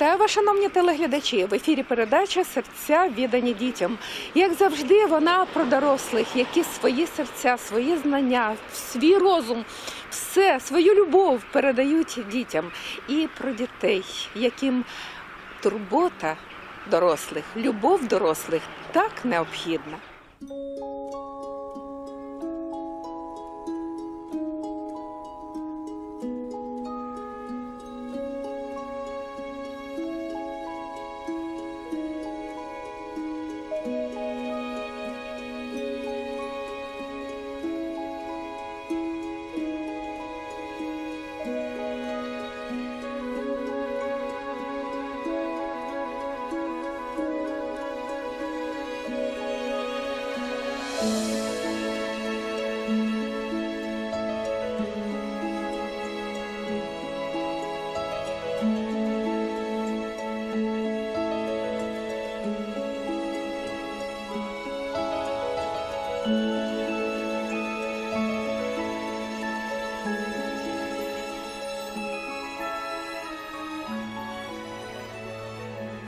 Вітаю вас, шановні телеглядачі. В ефірі передача Серця віддані дітям. Як завжди, вона про дорослих, які свої серця, свої знання, свій розум, все, свою любов передають дітям. І про дітей, яким турбота дорослих, любов дорослих так необхідна.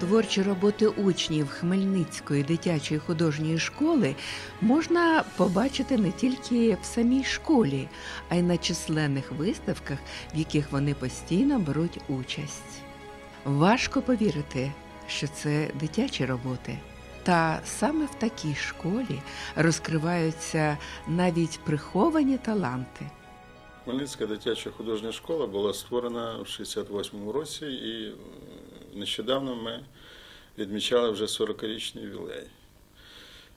Творчі роботи учнів Хмельницької дитячої художньої школи можна побачити не тільки в самій школі, а й на численних виставках, в яких вони постійно беруть участь. Важко повірити, що це дитячі роботи. Та саме в такій школі розкриваються навіть приховані таланти. Хмельницька дитяча художня школа була створена в 68-му році, і нещодавно ми відмічали вже 40-річний ювілей.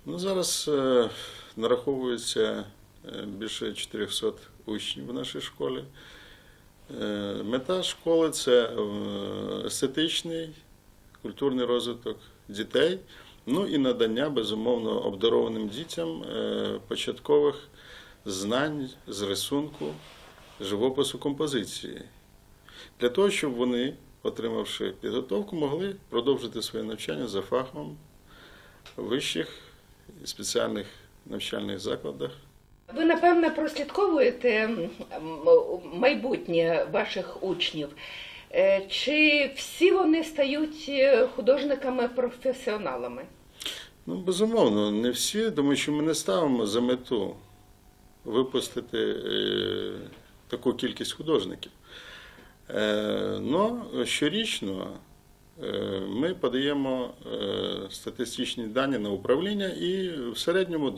Ну, зараз е, нараховується е, більше 400 учнів в нашій школі. Е, Мета школи це естетичний, культурний розвиток дітей, ну і надання, безумовно, обдарованим дітям початкових знань з рисунку, живопису композиції. Для того, щоб вони, отримавши підготовку, могли продовжити своє навчання за фахом в вищих і спеціальних навчальних закладах. Ви напевне прослідковуєте майбутнє ваших учнів. Е, Чи всі вони стають е, художниками-професіоналами? Ну, безумовно, не всі, тому що ми не ставимо за мету випустити е, таку кількість художників. Е, но щорічно е, ми подаємо е, статистичні дані на управління, і в середньому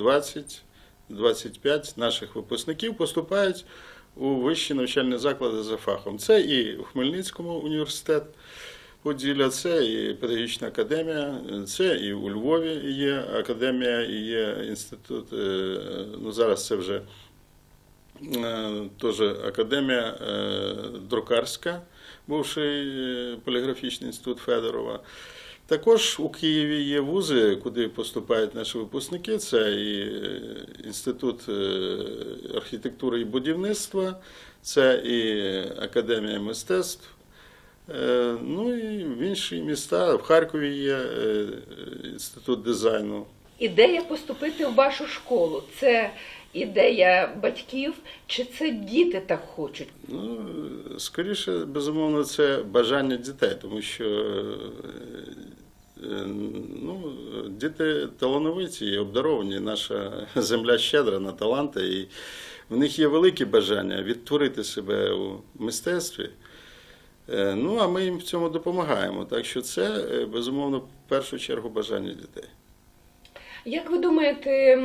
20-25 наших випускників поступають у вищі навчальні заклади за фахом. Це і Хмельницькому університет. Поділля це і педагогічна академія, це і у Львові є академія, і є інститут. Ну зараз це вже е, теж академія е, друкарська, бувший е, поліграфічний інститут Федорова. Також у Києві є вузи, куди поступають наші випускники. Це і інститут архітектури і будівництва, це і академія мистецтв. Ну і в інші міста. В Харкові є інститут дизайну. Ідея поступити в вашу школу це ідея батьків, чи це діти так хочуть? Ну, скоріше, безумовно, це бажання дітей, тому що е, е, ну, діти талановиті і обдаровані. Наша земля щедра на таланти, і в них є велике бажання відтворити себе у мистецтві. Е, Ну, а ми їм в цьому допомагаємо. Так що це, безумовно, в першу чергу бажання дітей. Як ви думаєте,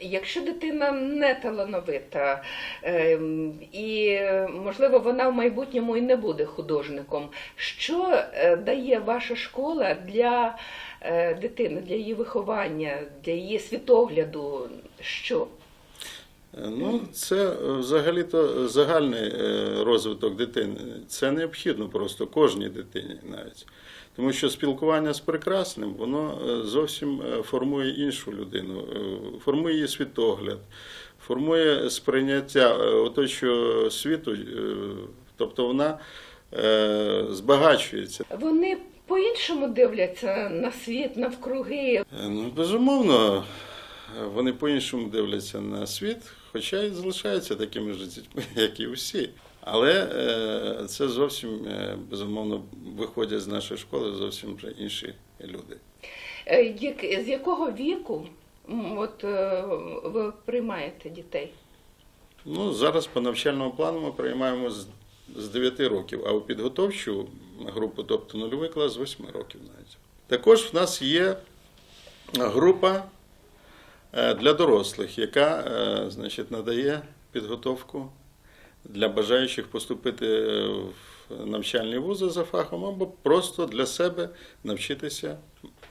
якщо дитина не талановита, ем, і, можливо, вона в майбутньому і не буде художником, що е, дає ваша школа для е, дитини, для її виховання, для її світогляду? Що? Е, Ну, це е, взагалі-то загальний е, розвиток дитини. Це необхідно просто кожній дитині навіть. Тому що спілкування з прекрасним, воно е, зовсім е, формує іншу людину, е, формує її світогляд, формує сприйняття оточуючого світу, тобто вона збагачується. Вони по-іншому дивляться на світ, навкруги. Ну, безумовно, вони по-іншому дивляться на світ, хоча й залишаються такими ж дітьми, як і усі. Але е, це зовсім е, безумовно виходять з нашої школи зовсім вже інші люди. Е, як- З якого віку от, ви приймаєте дітей? Ну, зараз по навчальному плану ми приймаємо з, з 9 років, а у підготовчу групу, тобто нульовий клас, з 8 років навіть. Також в нас є група для дорослих, яка значить, надає підготовку для бажаючих поступити в навчальні вузи за фахом або просто для себе навчитися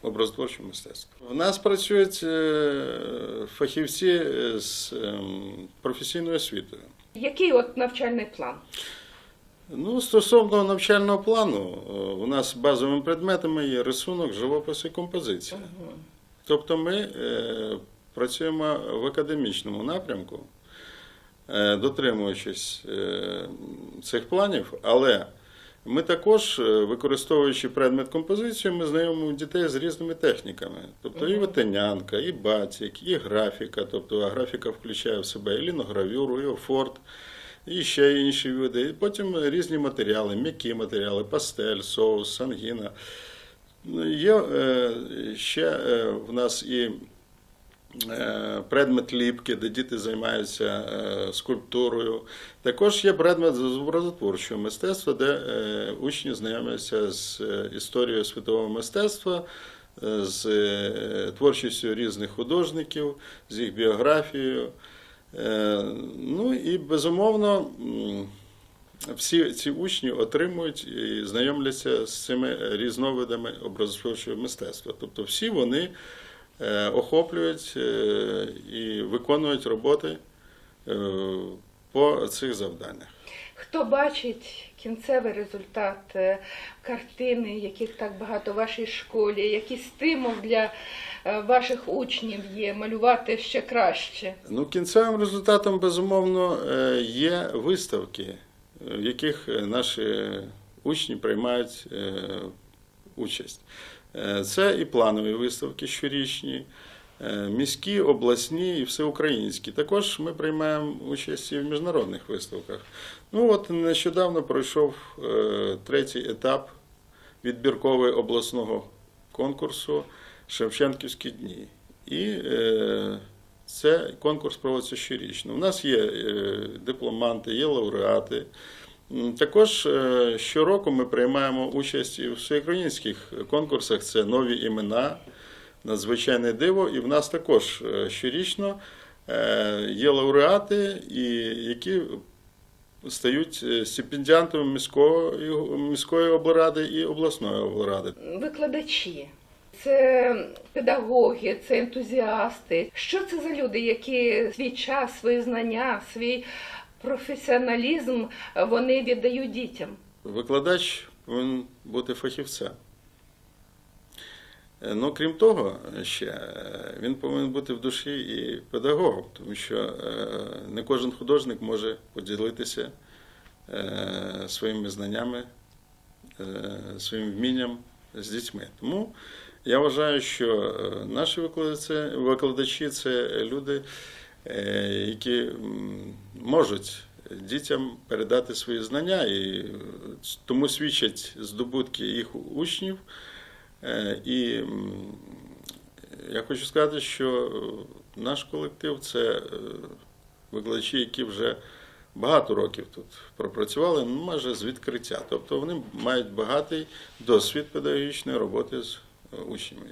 образотворчому мистецтву. У нас працюють е, фахівці з ем, професійною освітою. Який от навчальний план? Ну, стосовно навчального плану, е, у нас базовими предметами є рисунок, живопис і композиція. Тобто ми е, працюємо в академічному напрямку, дотримуючись е, цих планів, але ми також, е, використовуючи предмет композицію, ми знайомимо дітей з різними техніками. Тобто і витинянка, і батік, і графіка. Тобто а графіка включає в себе і ліногравюру, і офорт, і ще інші види. І потім різні матеріали, м'які матеріали, пастель, соус, сангіна. Є е, ще е, в нас і е, предмет ліпки, де діти займаються е, скульптурою. Також є предмет з образотворчого мистецтва, де е, учні знайомляться з е, історією світового мистецтва, е, з е, творчістю різних художників, з їх біографією. Е, Ну і безумовно. всі ці учні отримують і знайомляться з цими різновидами образотворчого мистецтва. Тобто всі вони е, охоплюють е, і виконують роботи е, по цих завданнях. Хто бачить кінцевий результат е, картини, яких так багато в вашій школі, який стимул для е, ваших учнів є малювати ще краще? Ну, кінцевим результатом, безумовно, е, є виставки, е, в яких е, наші учні приймають е, участь. Е, Це і планові виставки щорічні, е, міські, обласні і всеукраїнські. Також ми приймаємо участь і в міжнародних виставках. Ну от нещодавно пройшов е, третій етап відбірковий обласного конкурсу Шевченківські дні. І це конкурс проводиться щорічно. У нас є дипломанти, є лауреати. Також е, щороку ми приймаємо участь і в всеукраїнських конкурсах. Це нові імена, надзвичайне диво. І в нас також е, щорічно е, є лауреати, які стають стипендіантами міської, міської облради і обласної облради. Викладачі. Це педагоги, це ентузіасти. Що це за люди, які свій час, свої знання, свій професіоналізм вони віддають дітям? Викладач повинен бути фахівцем. Е, Ну, крім того, ще е, він повинен бути в душі і педагогом, тому що е, не кожен художник може поділитися е, своїми знаннями, е, своїм вмінням з дітьми. Тому я вважаю, що е, наші викладачі, це люди, е, які можуть дітям передати свої знання, і е, тому свідчать здобутки їх учнів. Е, І я хочу сказати, що е, наш колектив це е, викладачі, які вже багато років тут пропрацювали, ну, майже з відкриття. Тобто вони мають багатий досвід педагогічної роботи з е, учнями.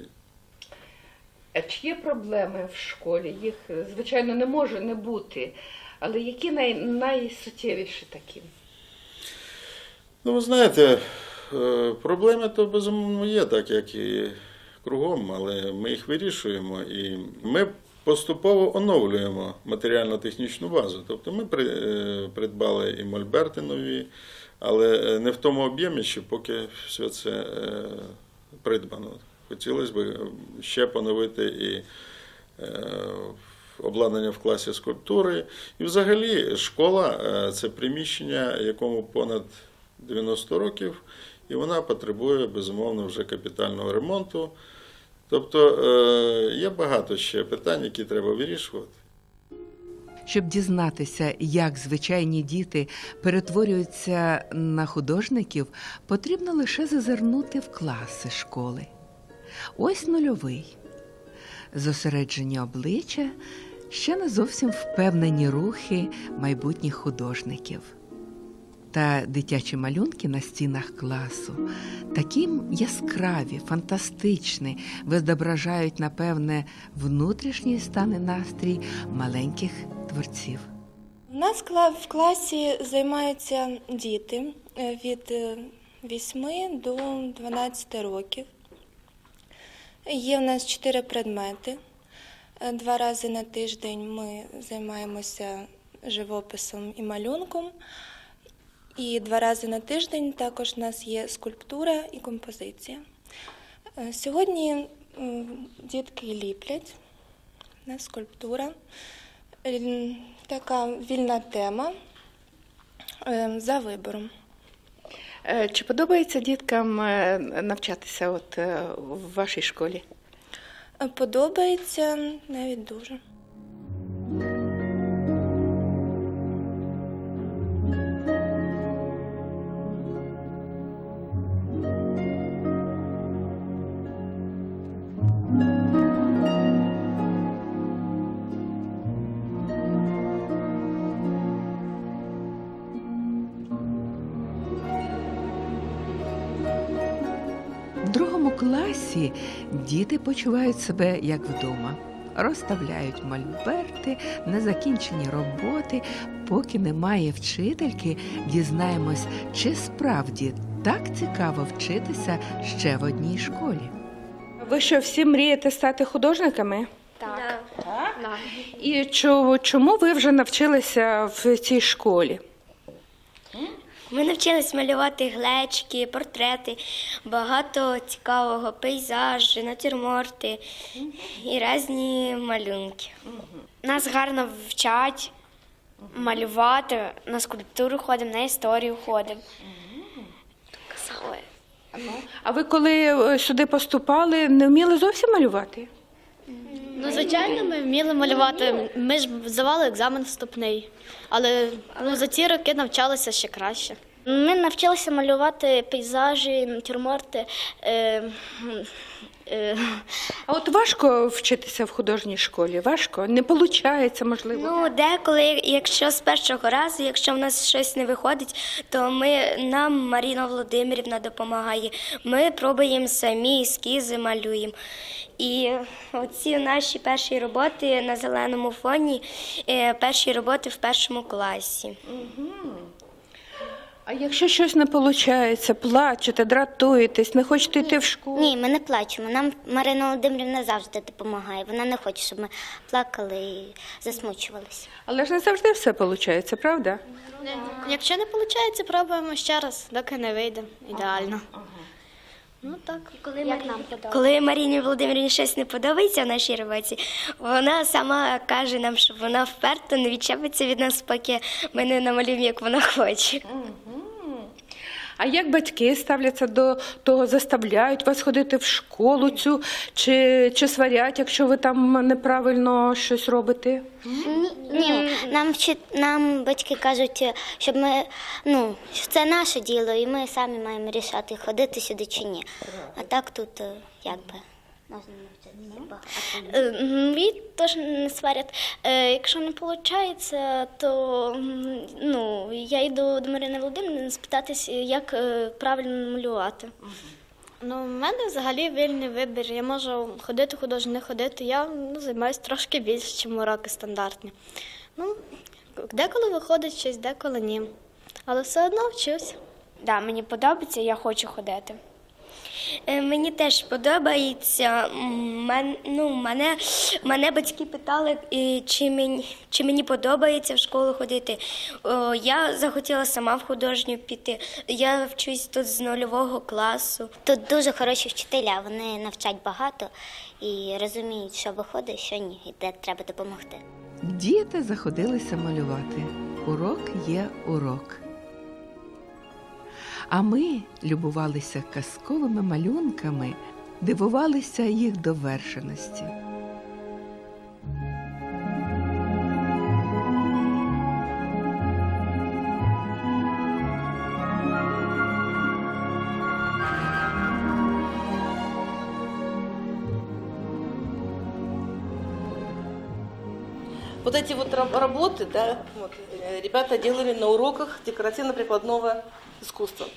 Чи є проблеми в школі? Їх, звичайно, не може не бути. Але які най, найсуттєвіші такі? Ну, ви знаєте, е, проблеми то безумовно є, так як і кругом, але ми їх вирішуємо і ми поступово оновлюємо матеріально-технічну базу. Тобто ми е, придбали і мольберти нові, але не в тому об'ємі, що поки все це е, придбано. Хотілося б ще поновити і е, обладнання в класі скульптури. І взагалі школа е, це приміщення, якому понад 90 років, і вона потребує безумовно вже капітального ремонту. Тобто е, є багато ще питань, які треба вирішувати. Щоб дізнатися, як звичайні діти перетворюються на художників, потрібно лише зазирнути в класи школи. Ось нульовий. Зосереджені обличчя, ще не зовсім впевнені рухи майбутніх художників. Та дитячі малюнки на стінах класу такі яскраві, фантастичні, відображають, напевне, внутрішній стан і настрій маленьких творців. У нас в класі займаються діти е, від е, 8 до 12 років. Є в нас чотири предмети. Е, Два рази на тиждень ми займаємося живописом і малюнком. І два рази на тиждень також у нас є скульптура і композиція. Е, Сьогодні дітки ліплять. У скульптура. Е, Така вільна тема е, за вибором. Е, Чи подобається діткам е, навчатися от е, в вашій школі? Подобається навіть дуже. Класі діти почувають себе як вдома. Розставляють мольберти, незакінчені роботи. Поки немає вчительки, дізнаємось, чи справді так цікаво вчитися ще в одній школі. Ви що, всі мрієте стати художниками? Так. І чому ви вже навчилися в цій школі? Ми навчились малювати глечки, портрети, багато цікавого, пейзажі, натюрморти і різні малюнки. Нас гарно вчать малювати, на скульптуру ходимо, на історію ходимо. А ви коли е, сюди поступали, не вміли зовсім малювати? Ну, звичайно, ми вміли малювати. Ми ж здавали екзамен вступний, але ну, за ці роки навчалися ще краще. Ми навчилися малювати пейзажі, натюрморти. Е, А от важко вчитися в художній школі? Важко? Не виходить, можливо? Ну, деколи, якщо з першого разу, якщо в нас щось не виходить, то ми нам Маріна Володимирівна допомагає. Ми пробуємо самі ескізи малюємо. І оці наші перші роботи на зеленому фоні, е, перші роботи в першому класі. А якщо щось не виходить, плачете, дратуєтесь, не хочете йти в школу? Ні, ми не плачемо. Нам Марина Володимирівна завжди допомагає. Вона не хоче, щоб ми плакали і засмучувалися. Але ж не завжди все виходить, правда? якщо не виходить, пробуємо ще раз, доки не вийде ідеально. Ну так. Коли, Марі... Коли Маріні Володимирівні щось не подобається в нашій роботі, вона сама каже нам, що вона вперто не відчепиться від нас, поки ми не намалюємо, як вона хоче. А як батьки ставляться до того, заставляють вас ходити в школу цю, чи, чи сварять, якщо ви там неправильно щось робите? Ні, ні. нам вчи... нам батьки кажуть, щоб ми ну що це наше діло, і ми самі маємо рішати, ходити сюди чи ні. А так тут е, якби можна багато. Е, Мені теж не сварять. Е, Якщо не виходить, то ну, я йду до Марини Володимирівни спитатись, як е, правильно малювати. Ну, у мене взагалі вільний вибір. Я можу ходити художньо, не ходити. Я ну, займаюся трошки більше, ніж уроки стандартні. Ну, деколи виходить щось, деколи ні. Але все одно вчусь. Да, мені подобається, я хочу ходити. Е, Мені теж подобається. Мен- ну, мене, мене батьки питали, чи мені, чи мені подобається в школу ходити. О, я захотіла сама в художню піти. Я вчусь тут з нульового класу. Тут дуже хороші вчителя, вони навчать багато і розуміють, що виходить, що ні, і де треба допомогти. Діти заходилися малювати. Урок є урок. А ми любувалися казковими малюнками, дивувалися їх довершеності. Вот эти вот раб- работы, да, вот, э, ребята делали на уроках декоративно-прикладного искусства.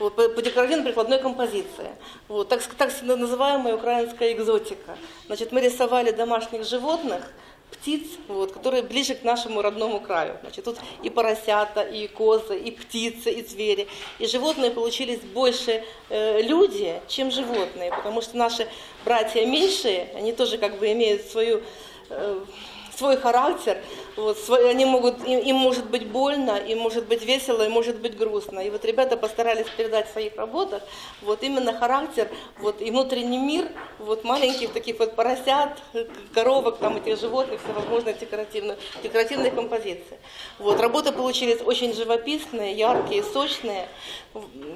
Вот, по, по декоративно-прикладной композиции. Вот, так, так называемая украинская экзотика. Значит, мы рисовали домашних животных, птиц, вот, которые ближе к нашему родному краю. Значит, тут и поросята, и козы, и птицы, и звери. И животные получились больше э, люди, чем животные, потому что наши братья меньшие, они тоже как бы имеют свою э, свой характер, вот, свой, они могут, им, им может быть больно, им может быть весело, им может быть грустно. И вот ребята постарались передать в своих работах вот именно характер вот, и внутренний мир вот маленьких таких вот поросят, коровок, там этих животных, всевозможных декоративных, декоративных композиций. Вот, работы получились очень живописные, яркие, сочные,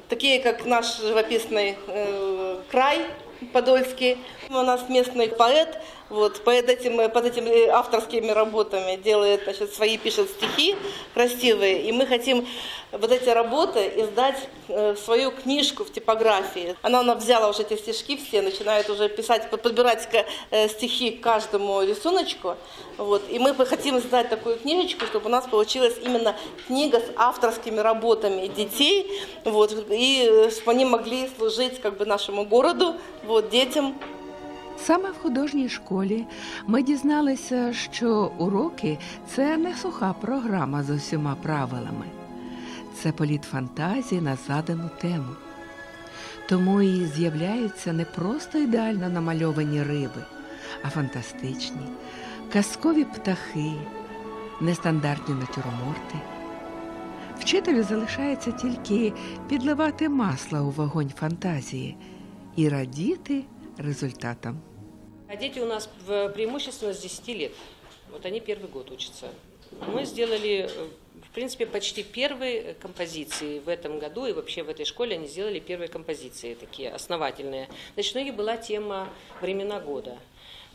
такие как наш живописный э, край, Подольский. У нас местный поэт, вот, под, этим, под этими авторскими работами делает, значит, свои, пишет стихи красивые, и мы хотим вот эти работы издать э, в свою книжку в типографии. Она, она взяла уже эти стишки все, начинает уже писать, под- подбирать э, стихи к каждому рисуночку, вот, и мы хотим издать такую книжечку, чтобы у нас получилась именно книга с авторскими работами детей, вот, и э, чтобы они могли служить как бы нашему городу, вот, детям, Саме в художній школі ми дізналися, що уроки це не суха програма з усіма правилами, це політ фантазії на задану тему. Тому і з'являються не просто ідеально намальовані риби, а фантастичні, казкові птахи, нестандартні натюрморти. Вчителю залишається тільки підливати масла у вогонь фантазії і радіти результатам. А дети у нас в- преимущественно с 10 лет. Вот они первый год учатся. Мы сделали, э, в принципе, почти первые э, композиции в этом году, и вообще в этой школе они сделали первые композиции такие основательные. Значит, у них была тема «Времена года».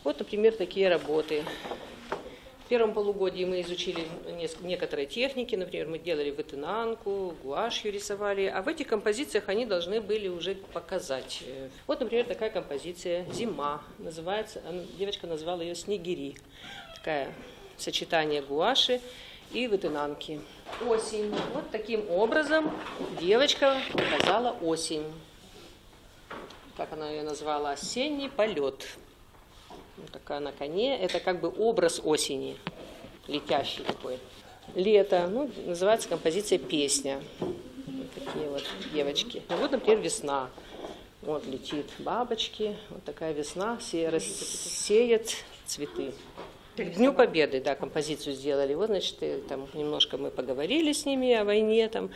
Вот, например, такие работы. Первом полугодии мы изучили некоторые техники, например, мы делали вытынанку, гуашью рисовали, а в этих композициях они должны были уже показать. Э, Вот, например, такая композиция «Зима» называется, девочка назвала ее «Снегири». Такая сочетание гуаши и вытынанки. Осень. Вот таким образом девочка показала осень. Как она ее назвала? «Осенний полет». Вот такая на коне. Это как бы образ осени, летящий такой. Лето, ну, называется композиция «Песня». Вот такие вот девочки. Ну, вот, например, весна. Вот летит бабочки, вот такая весна, се- рассеет цветы. К Дню Победы, да, композицию сделали. Вот, значит, и там немножко мы поговорили с ними о войне, там,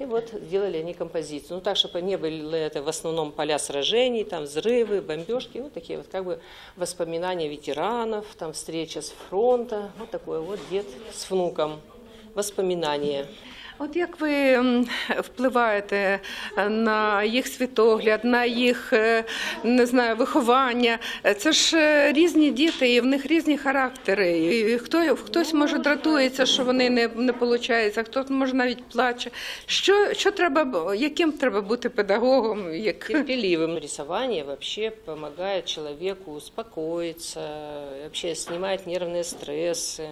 и вот сделали они композицию. Ну, так, чтобы не были это в основном поля сражений, там, взрывы, бомбежки, вот такие вот как бы воспоминания ветеранов, там, встреча с фронта, вот такой вот дед с внуком, воспоминания. От як ви м, впливаєте е, на їх світогляд, на їх е, не знаю, виховання? Е, Це ж е, різні діти, і в них різні характери. І хто хтось може дратується, що вони не, не виходить, а хтось може навіть плаче. Що, що треба, б- яким треба бути педагогом? Як Терпеливым. Рисование вообще помогает человеку успокоиться, вообще снимает нервные стрессы.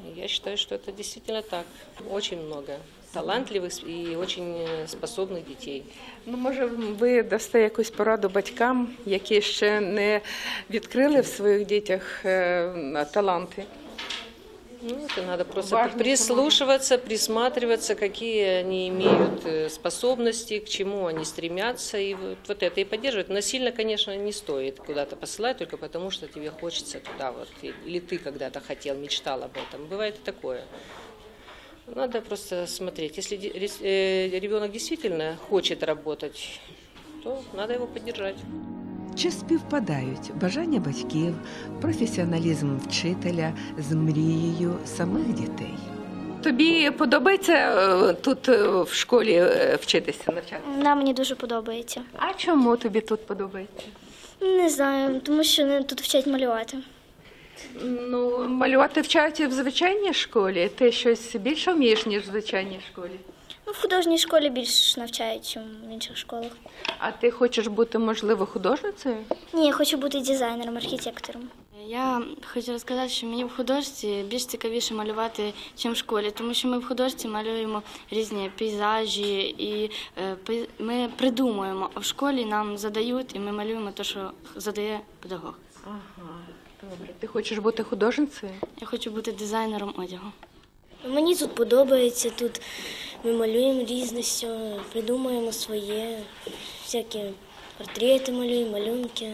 И Я считаю, что это действительно так. Очень много талантливых и очень э, способных детей. Ну, може, ви дасте якусь пораду батькам, які ще не відкрили в своїх дітях е, таланти? Ну, это надо просто Важно прислушиваться, присматриваться, какие они имеют э, способности, к чему они стремятся, и вот, вот это и поддерживать. Насильно, конечно, не стоит куда-то посылать, только потому что тебе хочется туда вот, или ты когда-то хотел, мечтал об этом. Бывает и такое. Надо просто смотреть. Если э, ребенок действительно хочет работать, то надо его поддержать. Чи співпадають бажання батьків, професіоналізм вчителя з мрією самих дітей? Тобі подобається е, тут е, в школі е, вчитися навчатися? Нам мені дуже подобається. А чому тобі тут подобається? Не знаю, тому що не тут вчать малювати. Ну, малювати вчать в звичайній школі. Ти щось більше вмієш, ніж в звичайній школі. Ну, в художній школі більш навчають, ніж в інших школах. А ти хочеш бути, можливо, художницею? Ні, я хочу бути дизайнером, архітектором. Я хочу розказати, що мені в художці більш цікавіше малювати, ніж в школі, тому що ми в художці малюємо різні пейзажі і е, ми придумуємо, а в школі нам задають, і ми малюємо те, що задає педагог. Ага, добре. Ти хочеш бути художницею? Я хочу бути дизайнером одягу. Мені тут подобається, тут ми малюємо різне все, придумуємо своє, всякі портрети малюємо, малюнки.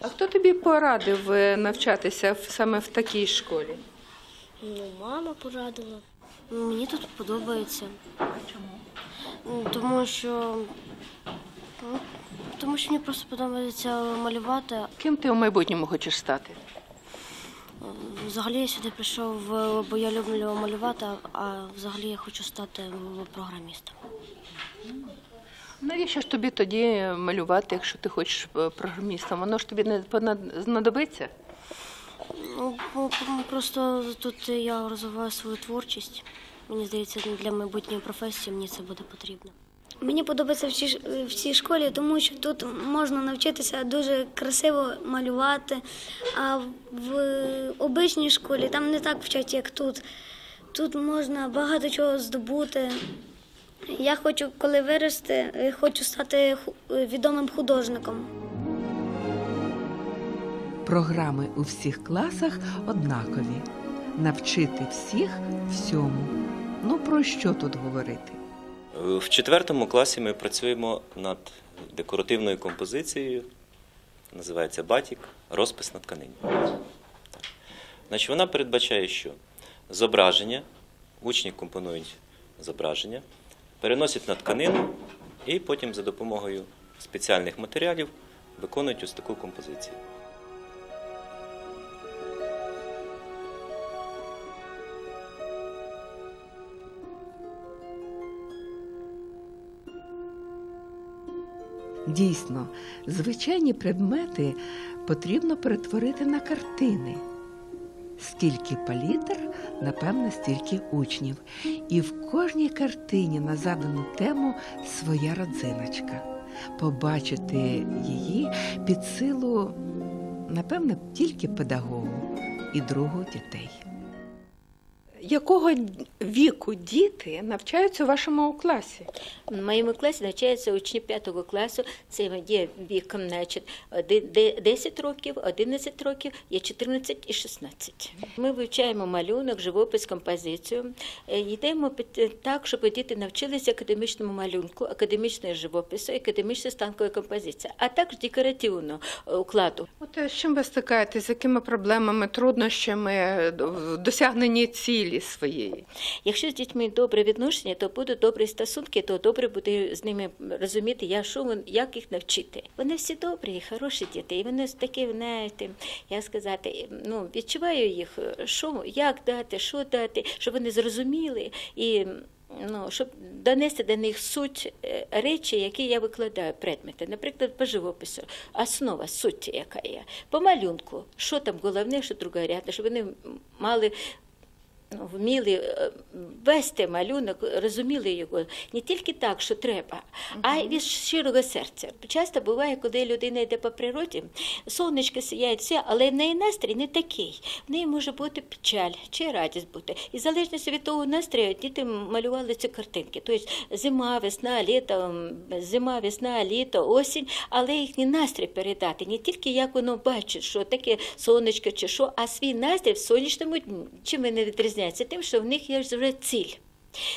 А хто тобі порадив е, навчатися саме в такій школі? Ну, мама порадила. Мені тут подобається. Чому? Тому що ну, тому що мені просто подобається малювати. Ким ти у майбутньому хочеш стати? Взагалі я сюди прийшов, бо я люблю малювати, а взагалі я хочу стати програмістом. Навіщо ж тобі тоді малювати, якщо ти хочеш е, програмістом? Воно ж тобі не знадобиться? Ну, просто тут я розвиваю свою творчість. Мені здається, для майбутньої професії мені це буде потрібно. Мені подобається в цій, в цій школі, тому що тут можна навчитися дуже красиво малювати. А в обичній школі там не так вчать, як тут. Тут можна багато чого здобути. Я хочу, коли вирости, е, хочу стати е, відомим художником. Програми у всіх класах однакові. Навчити всіх всьому. Ну про що тут говорити? В четвертому класі ми працюємо над декоративною композицією, називається батік, розпис на тканині. Значить, вона передбачає, що зображення, учні компонують зображення, переносять на тканину і потім за допомогою спеціальних матеріалів виконують ось таку композицію. Дійсно, звичайні предмети потрібно перетворити на картини. Скільки палітр, напевно, стільки учнів. І в кожній картині на задану тему своя родзиночка. Побачити її під силу, напевно, тільки педагогу і другу дітей. Якого віку діти навчаються у вашому класі? В моєму класі навчаються учні 5 класу. Це є віком значить, 10 років, 11 років, є 14 і 16. Ми вивчаємо малюнок, живопис, композицію. Е, Йдемо під- так, щоб діти навчилися академічному малюнку, академічної живопису, академічної станкової композиції, а також декоративного е, укладу. От е, з чим ви стикаєтесь, з якими проблемами, труднощами е, в досягненні цілі своєї? Якщо з дітьми добре відношення, то будуть добрі стосунки, то добре буде з ними розуміти, я що як їх навчити. Вони всі добрі хороші діти, і вони такі, знаєте, як сказати, ну відчуваю їх, що як дати, що дати, щоб вони зрозуміли і. Ну, щоб донести до них суть е, речі, які я викладаю, предмети, наприклад, по живопису, основа суті, яка є, по малюнку, що там головне, що другорядне, щоб вони мали ну, вміли е, вести малюнок, розуміли його не тільки так, що треба, а й від щирого серця. Часто буває, коли людина йде по природі, сонечко сіяє, все, але в неї настрій не такий. В неї може бути печаль чи радість бути. І в залежності від того настрою діти малювали ці картинки. Тобто зима, весна, літо, зима, весна, літо, осінь, але їхній настрій передати не тільки як воно бачить, що таке сонечко чи що, а свій настрій в сонячному дні. Чим вони відрізняються? Тим, що в них є вже ціль.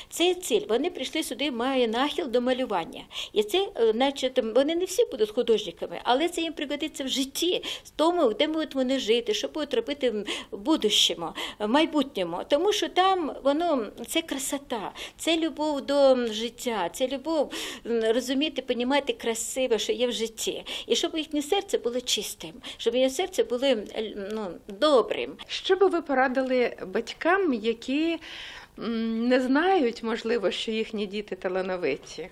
Цей ціль, вони прийшли сюди, має нахил до малювання. І це, е, значить, вони не всі будуть художниками, але це їм пригодиться в житті, в тому, де будуть вони жити, що будуть робити в будущому, в майбутньому. Тому що там воно це красота, це любов до життя, це любов розуміти, понімати красиве, що є в житті. І щоб їхнє серце було чистим, щоб їхнє серце було е, ну, добрим. Що би ви порадили батькам, які не знають, можливо, що їхні діти талановиті?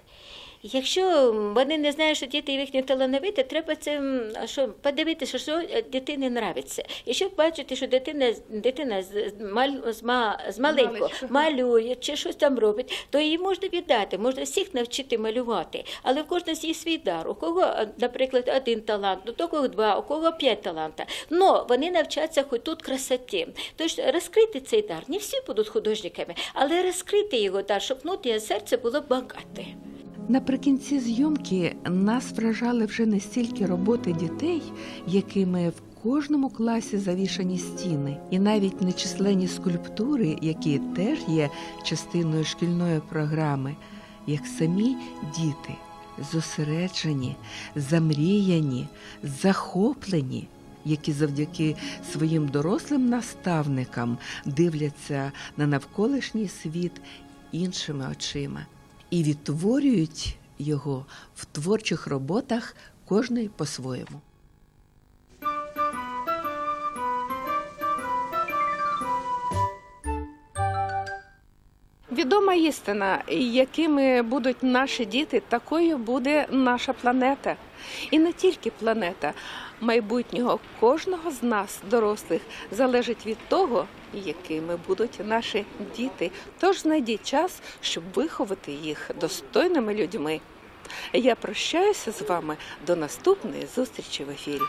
Якщо вони не знають, що діти їхні талановиті, треба це що подивитися, що дитині нравиться. Якщо бачите, що дитина дитина з, маль- з, ма- з маленького малює чи щось там робить, то її можна віддати, можна всіх навчити малювати. Але в кожного є свій дар. У кого, е, наприклад, один талант, у кого два, у кого п'ять таланта. Но вони навчаться хоч тут красоті. Тож розкрити цей дар. Не всі будуть художниками, але розкрити його дар, щоб внутрішнє серце було багате. Наприкінці зйомки нас вражали вже не стільки роботи дітей, якими в кожному класі завішані стіни, і навіть нечисленні скульптури, які теж є частиною шкільної програми, як самі діти, зосереджені, замріяні, захоплені. Які завдяки своїм дорослим наставникам дивляться на навколишній світ іншими очима і відтворюють його в творчих роботах кожний по-своєму. Відома істина, якими будуть наші діти, такою буде наша планета. І не тільки планета, майбутнього кожного з нас, дорослих, залежить від того, якими будуть наші діти. Тож знайдіть час, щоб виховати їх достойними людьми. Я прощаюся з вами до наступної зустрічі в ефірі.